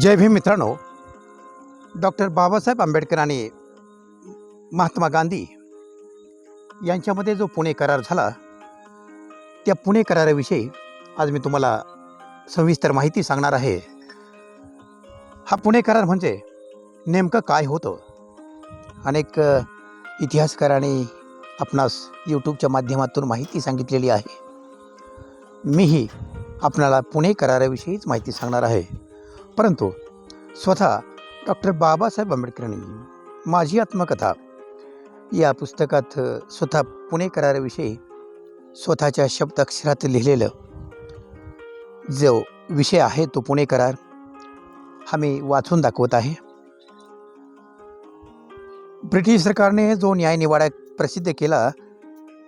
जय भीम मित्रांनो डॉक्टर बाबासाहेब आंबेडकर आणि महात्मा गांधी यांच्यामध्ये जो पुणे करार झाला त्या पुणे कराराविषयी आज मी तुम्हाला सविस्तर माहिती सांगणार आहे. हा पुणे करार म्हणजे नेमकं काय होतं? अनेक इतिहासकारांनी आपणास यूट्यूबच्या माध्यमातून माहिती सांगितलेली आहे. मीही आपणाला पुणे कराराविषयीच माहिती सांगणार आहे. परंतु स्वतः डॉक्टर बाबासाहेब आंबेडकरांनी माझी आत्मकथा या पुस्तकात स्वतः पुणे कराराविषयी स्वतःच्या शब्द अक्षरात लिहिलेलं जो विषय आहे तो पुणे करार हा मी वाचून दाखवत आहे. ब्रिटिश सरकारने जो न्यायनिवाडा प्रसिद्ध केला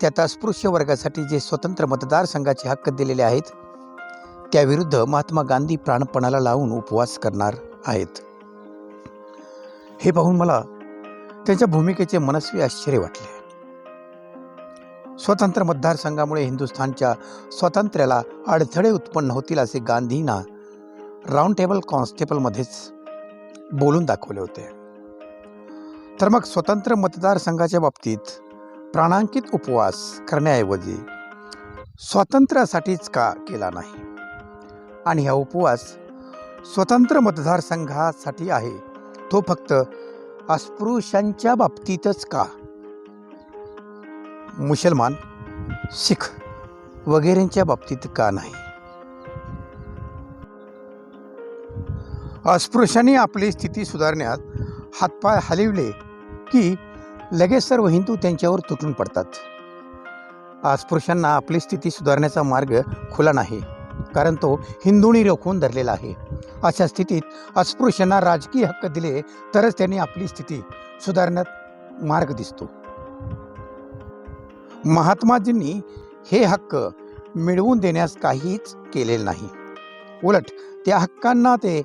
त्यात अस्पृश्य वर्गासाठी जे स्वतंत्र मतदारसंघाचे हक्क दिलेले आहेत त्याविरुद्ध महात्मा गांधी प्राणपणाला लावून उपवास करणार आहेत. हे पाहून मला त्यांच्या भूमिकेचे मनस्वी आश्चर्य वाटले. स्वतंत्र मतदारसंघामुळे हिंदुस्थानच्या स्वातंत्र्याला अडथळे उत्पन्न होतील असे गांधींना राऊंड टेबल कॉन्स्टेबलमध्येच बोलून दाखवले होते. तर मग स्वतंत्र मतदारसंघाच्या बाबतीत प्राणांकित उपवास करण्याऐवजी स्वातंत्र्यासाठीच का केला नाही? आणि हा उपवास स्वतंत्र मतदारसंघासाठी आहे. तो फक्त अस्पृश्यांच्या बाबतीतच का? मुसलमान सिख वगैरेंच्या बाबतीत का नाही? अस्पृश्यांनी आपली स्थिती सुधारण्यात हातपाय हलविले की लगेच सर्व हिंदू त्यांच्यावर तुटून पडतात. अस्पृश्यांना आपली स्थिती सुधारण्याचा मार्ग खुला नाही. कारण तो हिंदूंनी रोखून धरलेला आहे. अशा स्थितीत अस्पृश्यांना राजकीय हक्क दिले तरच त्यांनी आपली स्थिती सुधारण्यात मार्ग दिसतो. महात्माजींनी हे हक्क मिळवून देण्यास काहीच केलेलं नाही. उलट त्या हक्कांना ते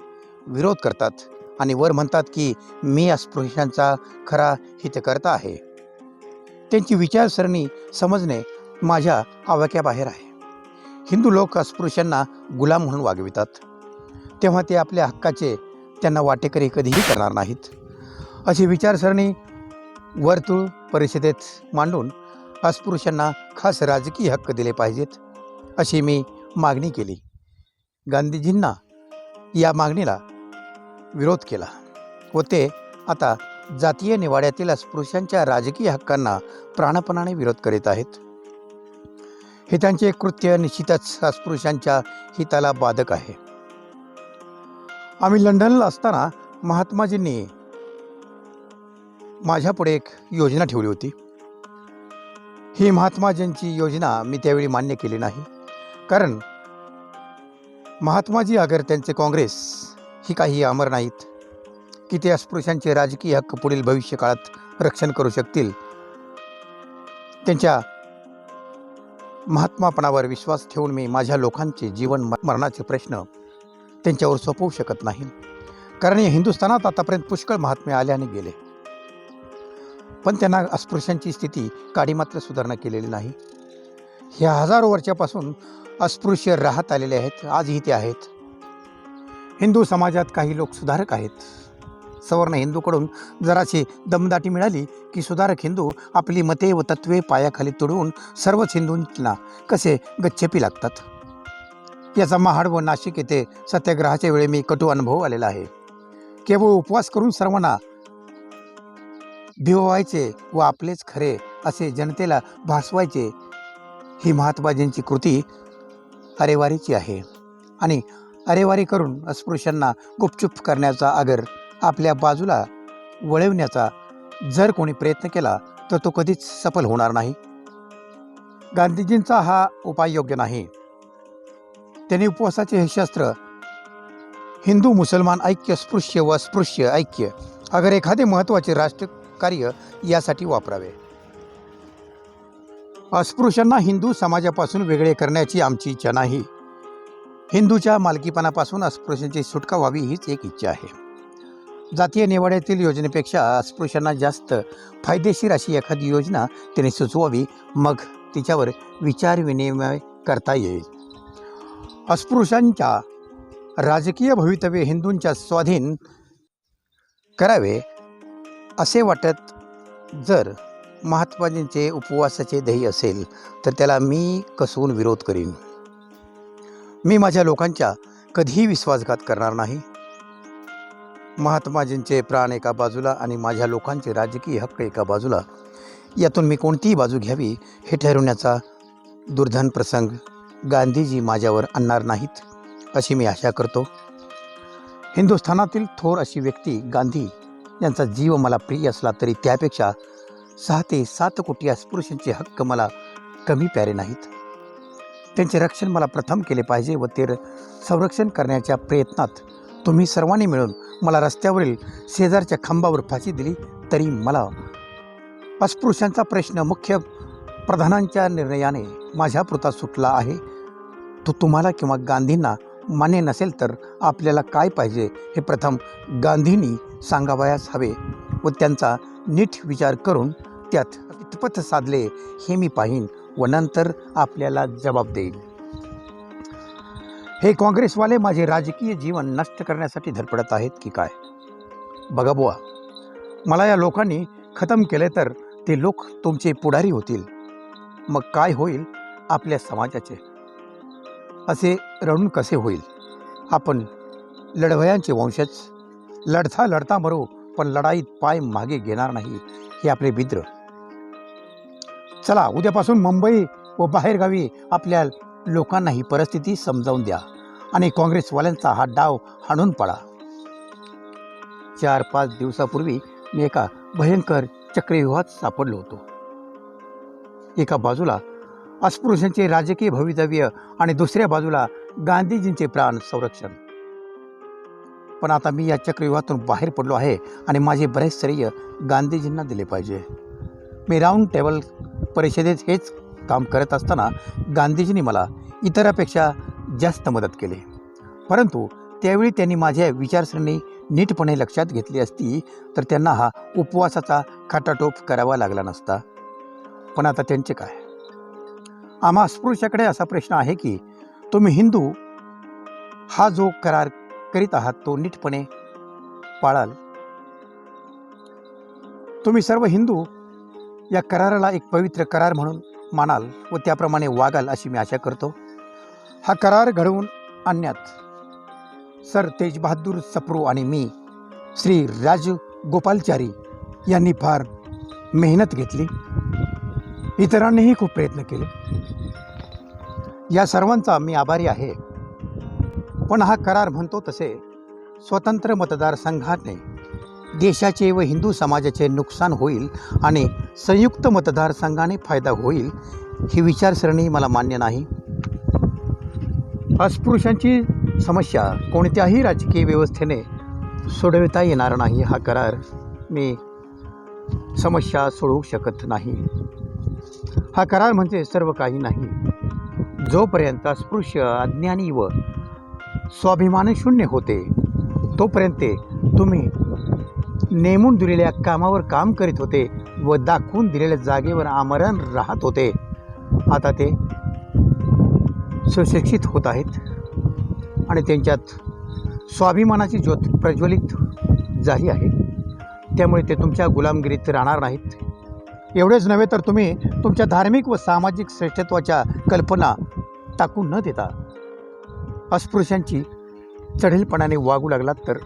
विरोध करतात आणि वर म्हणतात की मी अस्पृश्यांचा खरा हितकर्ता आहे. त्यांची विचारसरणी समजणे माझ्या आवाक्याबाहेर आहे. हिंदू लोक अस्पृश्यांना गुलाम म्हणून वागवितात. तेव्हा ते आपल्या हक्काचे त्यांना वाटेकरी कधीही करणार नाहीत. अशी विचारसरणी वर्तुळ परिषदेत मांडून अस्पृश्यांना खास राजकीय हक्क दिले पाहिजेत अशी मी मागणी केली. गांधीजींना या मागणीला विरोध केला व ते आता जातीय निवाड्यातील अस्पृश्यांच्या राजकीय हक्कांना प्राणपणाने विरोध करीत आहेत. हे त्यांचे कृत्य निश्चितच अस्पृश्यांच्या हिताला बाधक आहे. आम्ही लंडनला असताना महात्माजींनी माझ्यापुढे एक योजना ठेवली होती. ही महात्माजींची योजना मी त्यावेळी मान्य केली नाही. कारण महात्माजी अगर त्यांचे काँग्रेस ही काही अमर नाहीत की ते अस्पृश्यांचे राजकीय हक्क पुढील भविष्य काळात रक्षण करू शकतील त्यांच्या महात्मापणावर विश्वास ठेवून मी माझ्या लोकांचे जीवन मरणाचे प्रश्न त्यांच्यावर सोपवू शकत नाही. कारण या हिंदुस्थानात आतापर्यंत पुष्कळ महात्मे आले आणि गेले. पण त्यांना अस्पृश्यांची स्थिती काडी मात्र सुधारणा केलेली नाही. ह्या हजारो वर्षापासून अस्पृश्य राहत आलेले आहेत आजही ते आहेत. हिंदू समाजात काही लोक सुधारक आहेत. सवर्ण हिंदूकडून जराशी दमदाटी मिळाली की सुधारक हिंदू आपली मते व तत्वे पायाखाली तुडवून सर्वच हिंदूंना कसे गच्छेपी लागतात? याचा महाड व नाशिक येथे सत्याग्रहाच्या वेळी मी कटू अनुभव आलेला आहे. केवळ उपवास करून सर्वांना भिववायचे व आपलेच खरे असे जनतेला भासवायचे ही महात्माजींची कृती अरेवारीची आहे. आणि अरेवारी करून अस्पृश्यांना गुपचूप करण्याचा आगर आपल्या बाजूला वळवण्याचा जर कोणी प्रयत्न केला तर तो कधीच सफल होणार नाही. गांधीजींचा हा उपाय योग्य नाही. त्यांनी उपवासाचे हे शस्त्र हिंदू मुसलमान ऐक्य स्पृश्य व अस्पृश्य ऐक्य अगर एखादे महत्त्वाचे राष्ट्रकार्य यासाठी वापरावे. अस्पृश्यांना हिंदू समाजापासून वेगळे करण्याची आमची इच्छा नाही. हिंदूच्या मालकीपणापासून अस्पृश्यांची सुटका व्हावी हीच एक इच्छा आहे. जातीय निवाड्यातील योजनेपेक्षा अस्पृश्यांना जास्त फायदेशीर अशी एखादी योजना तिने सुचवावी मग तिच्यावर विचार विनिमय करता येईल. अस्पृश्यांच्या राजकीय भवितव्य हिंदूंच्या स्वाधीन करावे असे वाटत जर महात्माजींचे उपवासाचे ध्येय असेल तर त्याला मी कसून विरोध करीन. मी माझ्या लोकांच्या कधीही विश्वासघात करणार नाही. महात्माजींचे प्राण एका बाजूला आणि माझ्या लोकांचे राजकीय हक्क एका बाजूला. यातून मी कोणतीही बाजू घ्यावी हे ठरवण्याचा दुर्धन प्रसंग गांधीजी माझ्यावर आणणार नाहीत अशी मी आशा करतो. हिंदुस्थानातील थोर अशी व्यक्ती गांधी यांचा जीव मला प्रिय असला तरी त्यापेक्षा सहा ते सात कोटी अस्पृश्यांचे हक्क मला कमी प्यारे नाहीत. त्यांचे रक्षण मला प्रथम केले पाहिजे व ते संरक्षण करण्याच्या प्रयत्नात तुम्ही सर्वांनी मिळून मला रस्त्यावरील शेजारच्या खांबावर फाशी दिली तरी मला अस्पृश्यांचा प्रश्न मुख्य प्रधानांच्या निर्णयाने माझ्या पुरता सुटला आहे. तो तुम्हाला किंवा गांधींना मान्य नसेल तर आपल्याला काय पाहिजे हे प्रथम गांधींनी सांगावयास हवे व त्यांचा नीट विचार करून त्यात कितपत साधले हे मी पाहीन व नंतर आपल्याला जबाब देईल हे काँग्रेसवाले माझे राजकीय जीवन नष्ट करण्यासाठी धडपडत आहेत की काय? बघा बुवा मला या लोकांनी खतम केले तर ते लोक तुमचे पुढारी होतील. मग काय होईल आपल्या समाजाचे? असे रडून कसे होईल? आपण लढवयांचे वंशज. लढता लढता मरो पण लढाईत पाय मागे घेणार नाही हे आपले बिद्र. चला उद्यापासून मुंबई व बाहेरगावी आपल्या लोकांना ही परिस्थिती समजावून द्या आणि काँग्रेसवाल्यांचा हा डाव हाणून पडा चार पाच दिवसापूर्वी मी एका भयंकर चक्रव्यूहात सापडलो होतो. एका बाजूला अस्पृश्यांचे राजकीय भवितव्य आणि दुसऱ्या बाजूला गांधीजींचे प्राण संरक्षण. पण आता मी या चक्रव्यूहातून बाहेर पडलो आहे आणि माझे बरेच श्रेय गांधीजींना दिले पाहिजे. मी राऊंड टेबल परिषदेत हेच काम करत असताना गांधीजींनी मला इतरापेक्षा जास्त मदत केली. परंतु त्यावेळी त्यांनी माझ्या विचारसरणी नीटपणे लक्षात घेतली असती तर त्यांना हा उपवासाचा खाटाटोप करावा लागला नसता. पण आता त्यांचे काय? आम्हा अस्पृश्याकडे असा प्रश्न आहे की तुम्ही हिंदू? हा जो करार करीत आहात तो नीटपणे पाळाल. तुम्ही सर्व हिंदू? या कराराला एक पवित्र करार म्हणून मानाल व त्याप्रमाणे वागाल अशी मी आशा करतो. हा करार घडवून आणण्यात सर तेज बहादूर सप्रू आणि मी श्री राज गोपालचारी यांनी फार मेहनत घेतली. इतरांनीही खूप प्रयत्न केले. या सर्वांचा मी आभारी आहे. पण हा करार म्हणतो तसे स्वतंत्र मतदारसंघाने देशाचे व हिंदू समाजाचे नुकसान होईल आणि संयुक्त मतदारसंघाने फायदा होईल ही विचारसरणी मला मान्य नाही. अस्पृश्यांची समस्या कोणत्याही राजकीय व्यवस्थेने सोडविता येणार नाही हा करार मी समस्या सोडवू शकत नाही. हा करार म्हणजे सर्व काही नाही. जोपर्यंत अस्पृश्य अज्ञानी व स्वाभिमानशून्य होते तोपर्यंत तुम्ही नेमून दिलेल्या कामावर काम करीत होते व दाखवून दिलेल्या जागेवर आमरण राहत होते. आता ते सुशिक्षित होत आहेत आणि त्यांच्यात स्वाभिमानाची ज्योत प्रज्वलित झाली आहे. त्यामुळे ते तुमच्या गुलामगिरीत राहणार नाहीत. एवढेच नव्हे तर तुम्ही तुमच्या धार्मिक व सामाजिक श्रेष्ठत्वाच्या कल्पना टाकून न देता अस्पृश्यांची चढेलपणाने वागू लागलात तर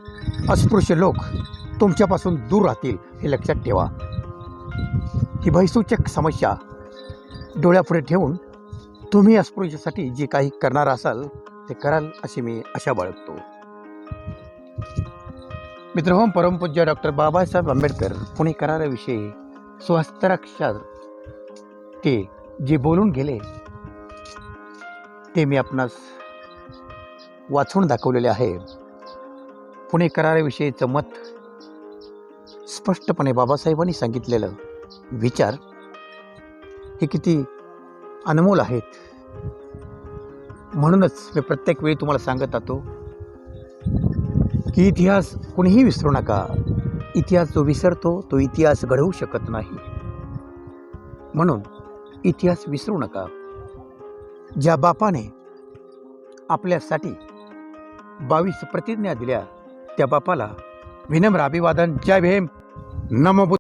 अस्पृश्य लोक तुमच्यापासून दूर राहतील हे लक्षात ठेवा. ही भयसूचक समस्या डोळ्यापुढे ठेवून तुम्ही अस्पृश्यासाठी जे काही करणार असाल ते कराल अशी मी आशा बाळगतो. मित्र हो, परमपूज्य डॉक्टर बाबासाहेब आंबेडकर पुणे कराराविषयी स्वहस्ताक्षर ते जे बोलून गेले ते मी आपणास वाचून दाखवलेले आहे. पुणे कराराविषयीचं मत स्पष्टपणे बाबासाहेबांनी सांगितलेलं विचार हे किती अनमोल आहेत. म्हणूनच मी प्रत्येक वेळी तुम्हाला सांगत राहतो की इतिहास कोणीही विसरू नका. इतिहास जो विसरतो तो इतिहास घडवू शकत नाही. म्हणून इतिहास विसरू नका. ज्या बापाने आपल्यासाठी बावीस प्रतिज्ञा दिल्या त्या बापाला विनम्र अभिवादन। जय भीम। नमो बुद्ध।